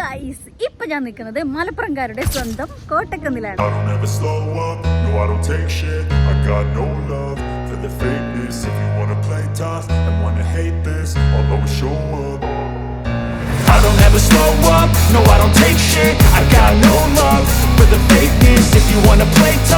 Guys ഇപ്പൊ ഞാൻ നിൽക്കുന്നത് മലപ്പുറംകാരുടെ സ്വന്തം കോട്ടക്കുന്നിലാണ് I don't ever slow up, no I don't take shit I got no love for the fakeness If you wanna play tough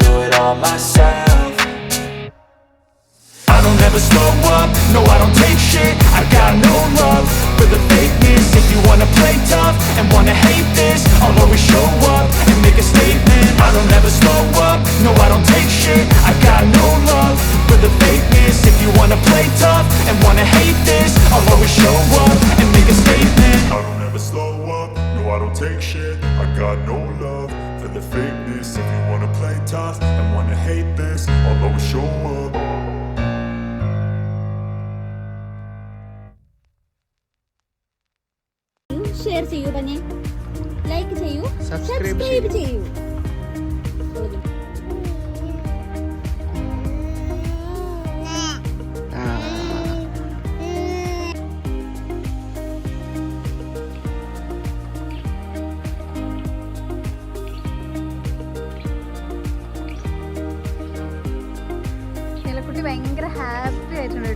it all myself. I don't ever slow up, no I don't take shit. I got no love for the fakeness. If you wanna tough and wanna hate this I'll always show up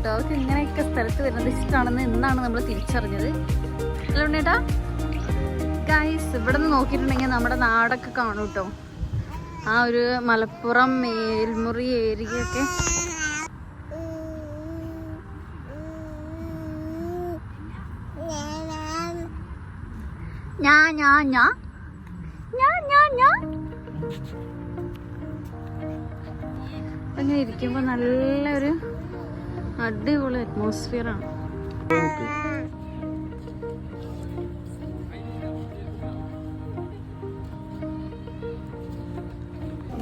കേട്ടോ. അവർക്ക് ഇങ്ങനെയൊക്കെ സ്ഥലത്ത് വരുന്നത് ഇഷ്ടമാണെന്ന് ഇന്നാണ് നമ്മൾ തിരിച്ചറിഞ്ഞത്. Hello ഉണ്ണേട്ടാ guys ഇവിടെ നിന്ന് നോക്കിയിട്ടുണ്ടെങ്കിൽ നമ്മുടെ നാടൊക്കെ കാണും കേട്ടോ. ആ ഒരു മലപ്പുറം മേൽമുറി ഏരിയൊക്കെ ഞാ ഞാ ഞാ. ഞാ ഞാ ഞാ. അങ്ങനെ ഇരിക്കുമ്പോൾ നല്ലൊരു അടിപൊളി അറ്റ്മോസ്ഫിയർ ആണ്.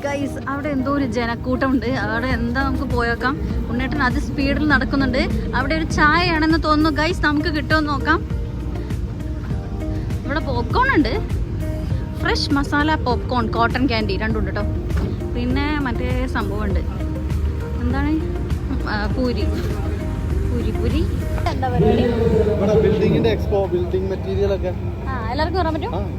ഗൈസ് അവിടെ എന്തോ ഒരു ജനക്കൂട്ടം ഉണ്ട് അവിടെ എന്താ നമുക്ക് പോയേക്കാം? ഉണ്ണേട്ടൻ അത് സ്പീഡിൽ നടക്കുന്നുണ്ട്. അവിടെ ഒരു ചായയാണെന്ന് തോന്നുന്നു. ഗൈസ് നമുക്ക് കിട്ടുമെന്ന് നോക്കാം. ഇവിടെ പോപ്കോൺ ഉണ്ട്. Fresh masala popcorn cotton candy രണ്ടുണ്ട് കേട്ടോ പിന്നെ മറ്റേ സംഭവമുണ്ട്. എന്താണ്? പൂരി. പൂരി പൂരി. എന്താ പരിപാടി? ഇവിടെ ബിൽഡിങ്ങിന്റെ എക്സ്പോ ബിൽഡിംഗ് മെറ്റീരിയൽ ഒക്കെ. ആ എല്ലാവർക്കും പറയാൻ പറ്റും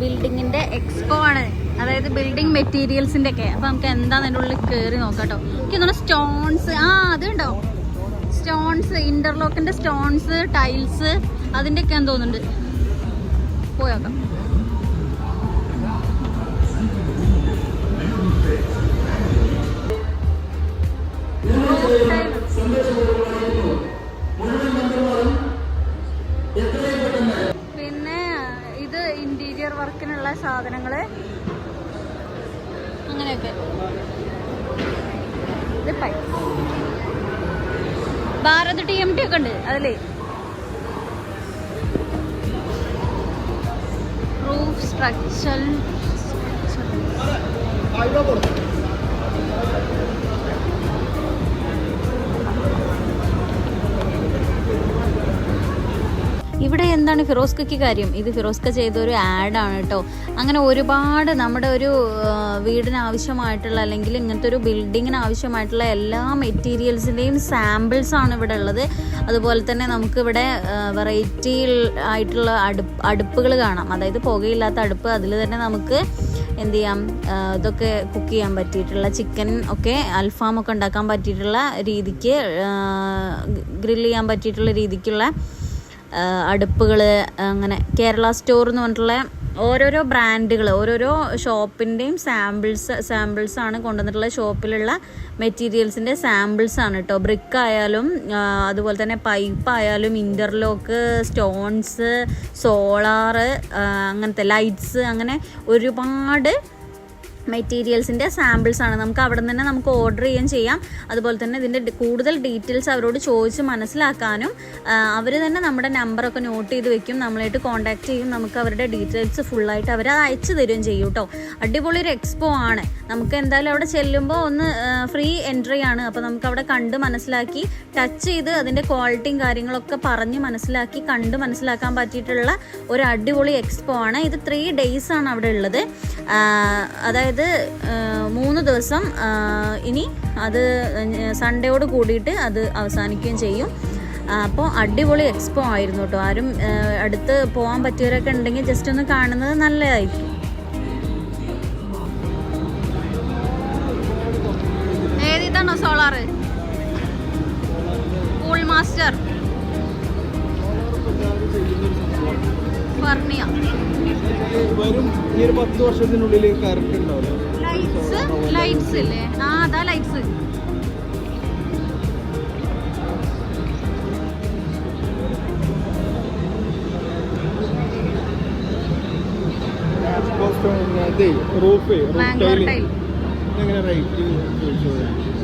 ബിൽഡിങ്ങിന്റെ എക്സ്പോ ആണ്. അതായത് ബിൽഡിംഗ് മെറ്റീരിയൽസിന്റെ ഒക്കെ അപ്പൊ നമുക്ക് എന്താന്ന് അതിന്റെ ഉള്ളിൽ കയറി നോക്കാട്ടോ എനിക്ക് തോന്നുന്നു സ്റ്റോൺസ് ആ അതുണ്ടോ? സ്റ്റോൺസ് ഇന്റർലോക്കിന്റെ സ്റ്റോൺസ് ടൈൽസ് അതിന്റെ ഒക്കെ തോന്നുന്നുണ്ട്. പോയോക്കാം ഭാരത് ടി എം ടി ഒക്കെ ഉണ്ട് അതിലേ റൂഫ് സ്ട്രക്ചർ ഇവിടെ എന്താണ് ഫിറോസ്കയ്ക്ക് കാര്യം? ഇത് ഫിറോസ്ക ചെയ്തൊരു ആഡാണ് കേട്ടോ അങ്ങനെ ഒരുപാട് നമ്മുടെ ഒരു വീടിന് ആവശ്യമായിട്ടുള്ള അല്ലെങ്കിൽ ഇങ്ങനത്തെ ഒരു ബിൽഡിങ്ങിന് ആവശ്യമായിട്ടുള്ള എല്ലാ മെറ്റീരിയൽസിന്റെയും സാമ്പിൾസ് ആണ് ഇവിടെ ഉള്ളത്. അതുപോലെ തന്നെ നമുക്കിവിടെ വെറൈറ്റി ആയിട്ടുള്ള അടുപ്പ് അടുപ്പുകൾ കാണാം. അതായത് പുകയില്ലാത്ത അടുപ്പ്. അതിൽ തന്നെ നമുക്ക് എന്ത് ചെയ്യാം? ഇതൊക്കെ കുക്ക് ചെയ്യാൻ പറ്റിയിട്ടുള്ള ചിക്കൻ ഒക്കെ അൽഫാം ഒക്കെ ഉണ്ടാക്കാൻ പറ്റിയിട്ടുള്ള രീതിക്ക് ഗ്രില്ല് ചെയ്യാൻ പറ്റിയിട്ടുള്ള രീതിക്കുള്ള അടുപ്പുകൾ അങ്ങനെ കേരള സ്റ്റോർ എന്ന് പറഞ്ഞിട്ടുള്ള ഓരോരോ ബ്രാൻഡുകൾ ഓരോരോ ഷോപ്പിന്റെയും സാമ്പിൾസ് സാമ്പിൾസ് ആണ് കൊണ്ടുവന്നിട്ടുള്ള ഷോപ്പിലുള്ള മെറ്റീരിയൽസിന്റെ സാമ്പിൾസ് ആണ് കേട്ടോ ബ്രിക്ക് ആയാലും അതുപോലെ തന്നെ പൈപ്പ് ആയാലും ഇന്റർലോക്ക് സ്റ്റോൺസ് സോളാറ് അങ്ങനത്തെ ലൈറ്റ്സ് അങ്ങനെ ഒരുപാട് മെറ്റീരിയൽസിന്റെ സാമ്പിൾസ് ആണ്. നമുക്ക് അവിടെ തന്നെ നമുക്ക് ഓർഡർ ചെയ്യുകയും ചെയ്യാം. അതുപോലെ തന്നെ ഇതിന്റെ കൂടുതൽ ഡീറ്റെയിൽസ് അവരോട് ചോദിച്ച് മനസ്സിലാക്കാനും അവർ തന്നെ നമ്മുടെ നമ്പറൊക്കെ നോട്ട് ചെയ്ത് വെക്കും. നമ്മളായിട്ട് കോൺടാക്ട് ചെയ്യും. നമുക്ക് അവരുടെ ഡീറ്റെയിൽസ് ഫുള്ളായിട്ട് അവർ അയച്ചു തരുകയും ചെയ്യും കേട്ടോ. അടിപൊളി ഒരു എക്സ്പോ ആണ്. നമുക്ക് എന്തായാലും അവിടെ ചെല്ലുമ്പോൾ ഒന്ന് ഫ്രീ എൻട്രി ആണ്. അപ്പോൾ നമുക്ക് അവിടെ കണ്ട് മനസ്സിലാക്കി ടച്ച് ചെയ്ത് അതിന്റെ ക്വാളിറ്റിയും കാര്യങ്ങളൊക്കെ പറഞ്ഞ് മനസ്സിലാക്കി കണ്ട് മനസ്സിലാക്കാൻ പറ്റിയിട്ടുള്ള ഒരു അടിപൊളി എക്സ്പോ ആണ്. ഇത് ത്രീ ഡേയ്സ് ആണ് അവിടെ ഉള്ളത്. അതായത് ആ, മൂന്ന് ദിവസം ഇനി അത് സൺഡേയോട് കൂടിയിട്ട് അത് അവസാനിക്കുകയും ചെയ്യും. അപ്പോൾ അടിപൊളി എക്സ്പോ ആയിരുന്നു കേട്ടോ ആരും അടുത്ത് പോകാൻ പറ്റിയവരൊക്കെ ഉണ്ടെങ്കിൽ ജസ്റ്റ് ഒന്ന് കാണുന്നത് നല്ലതായിരിക്കും. സോളാറ് മാസ്റ്റർ ഫർണിയ വരും. ഈ ഒരു പത്ത് വർഷത്തിനുള്ളിൽ ഉണ്ടാവില്ല. ലൈറ്റ്സ് ലൈറ്റ്സ് ഇല്ലേ? ആ അതാ ലൈറ്റ്സ് റൂഫ് എങ്ങനെ റേറ്റ് ചോദിച്ചത്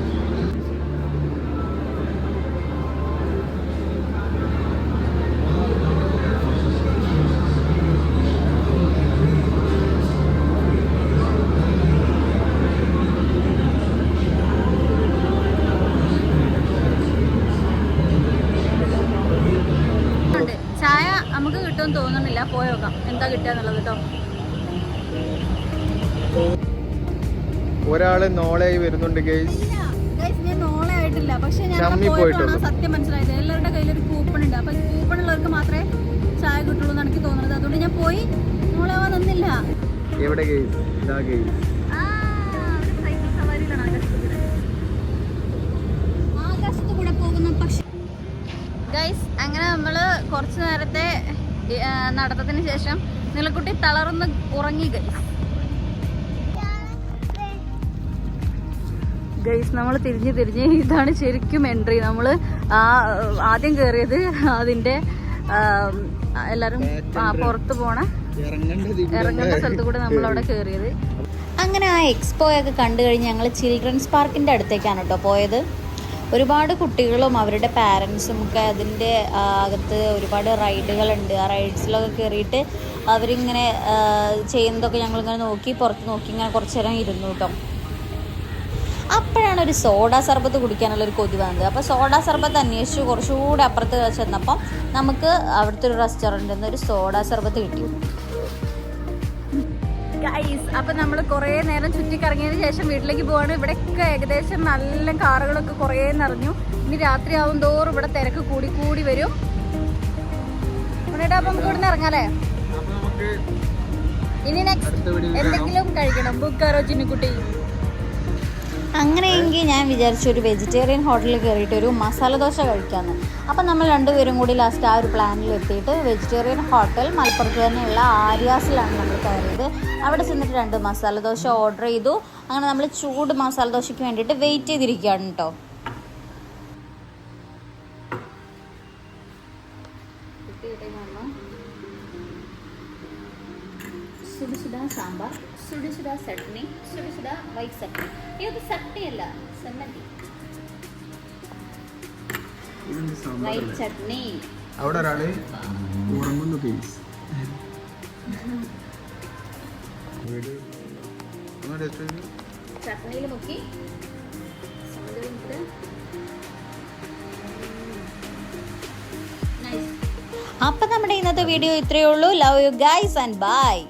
കിട്ടുമെന്ന് തോന്നുന്നില്ല. പോയോക്കാം എന്താ കിട്ടുക എന്നുള്ളത് കേട്ടോ ഒരാൾ നോളായി വരുന്നുണ്ട് ഗൈസ്. ഞാൻ പക്ഷെ ഞാൻ. സത്യം മനസ്സിലായത്. എല്ലാവരുടെ കയ്യിൽ ഒരു കൂപ്പൺ ഉണ്ട് അപ്പൊ കൂപ്പൺ ഉള്ളവർക്ക് മാത്രമേ ചായ കിട്ടുള്ളൂ എനിക്ക് തോന്നുന്നത്. അതുകൊണ്ട് ഞാൻ പോയി നോളെ ആവാൻ നിന്നില്ല. എവിടെ ഗൈസ്? ഇതാ ഗൈസ്. ഗൈസ് അങ്ങനെ നമ്മൾ കുറച്ച് നേരത്തെ നടത്തത്തിന് ശേഷം നിലക്കുട്ടി തളർന്ന് ഉറങ്ങി ഗൈസ് ഗൈസ് നമ്മൾ തിരിഞ്ഞ് തിരിഞ്ഞ് ഇതാണ് ശരിക്കും എൻട്രി നമ്മൾ ആ ആദ്യം കയറിയത് അതിന്റെ എല്ലാവരും പുറത്ത് പോണ ഇറങ്ങുന്ന സ്ഥലത്ത് കൂടെ നമ്മൾ അവിടെ കയറിയത് അങ്ങനെ ആ എക്സ്പോയൊക്കെ കണ്ടു കഴിഞ്ഞ് ഞങ്ങൾ ചിൽഡ്രൻസ് പാർക്കിന്റെ അടുത്തേക്കാണ് കേട്ടോ പോയത്. ഒരുപാട് കുട്ടികളും അവരുടെ പാരൻസും ഒക്കെ അതിന്റെ അകത്ത് ഒരുപാട് റൈഡുകളുണ്ട് ആ റൈഡ്സിലൊക്കെ കയറിയിട്ട് അവരിങ്ങനെ ചെയ്യുന്നതൊക്കെ ഞങ്ങളിങ്ങനെ നോക്കി പുറത്ത് നോക്കി ഇങ്ങനെ കുറച്ച് നേരം ഇരുന്നു കേട്ടോ. അപ്പോഴാണ് ഒരു സോഡ സർബത്ത് കുടിക്കാനുള്ള ഒരു കൊതി വന്നത്. അപ്പോൾ സോഡ സർബത്ത് അന്വേഷിച്ചു കുറച്ചുകൂടെ അപ്പുറത്ത് ചെന്നപ്പം നമുക്ക് അവിടുത്തെ ഒരു റെസ്റ്റോറന്റിൽ നിന്ന് ഒരു സോഡ സർബത്ത് കിട്ടി. ഗൈസ് അപ്പം നമ്മൾ കുറേ നേരം ചുറ്റിക്കറങ്ങിയതിന് ശേഷം വീട്ടിലേക്ക് പോവാണ്. ഇവിടെയൊക്കെ ഏകദേശം നല്ല കാറുകളൊക്കെ കുറേ നിറഞ്ഞു. ഇനി രാത്രി ആവും തോറും ഇവിടെ തിരക്ക് കൂടി കൂടി വരും. ഉണ്ണേട്ടാ അപ്പം നമുക്ക് ഇവിടുന്ന് ഇറങ്ങാല്ലേ ഇനി നെക്സ്റ്റ് എന്തെങ്കിലും കഴിക്കണം. ബുക്കാറോ ചിന്നിക്കുട്ടി? അങ്ങനെയെങ്കിൽ ഞാൻ വിചാരിച്ചു ഒരു വെജിറ്റേറിയൻ ഹോട്ടലിൽ കയറിയിട്ട് ഒരു മസാല ദോശ കഴിക്കാമെന്ന് അപ്പം നമ്മൾ രണ്ടുപേരും കൂടി ലാസ്റ്റ് ആ ഒരു പ്ലാനിൽ എത്തിയിട്ട് വെജിറ്റേറിയൻ ഹോട്ടൽ മലപ്പുറത്ത് തന്നെയുള്ള ആര്യാസിലാണ് നമ്മൾ കയറിയത്. അവിടെ ചെന്നിട്ട് രണ്ട് മസാല ദോശ ഓർഡർ ചെയ്തു. അങ്ങനെ നമ്മൾ ചൂട് മസാല ദോശയ്ക്ക് വേണ്ടിയിട്ട് വെയിറ്റ് ചെയ്തിരിക്കുകയാണ് കേട്ടോ സാമ്പാർ സുഡ ചട്നി സുഡ വൈറ്റ് ചട്നി. ഇത് ചട്നി അല്ല സെമ്മന്തി ചട്നി. അവിടെ ഒരാൾ ഉറങ്ങുന്നു കേസ് ചട്നിയിൽ മുക്കി. അപ്പം നമ്മുടെ ഇന്നത്തെ വീഡിയോ ഇത്രയേ ഉള്ളൂ. Love you guys and bye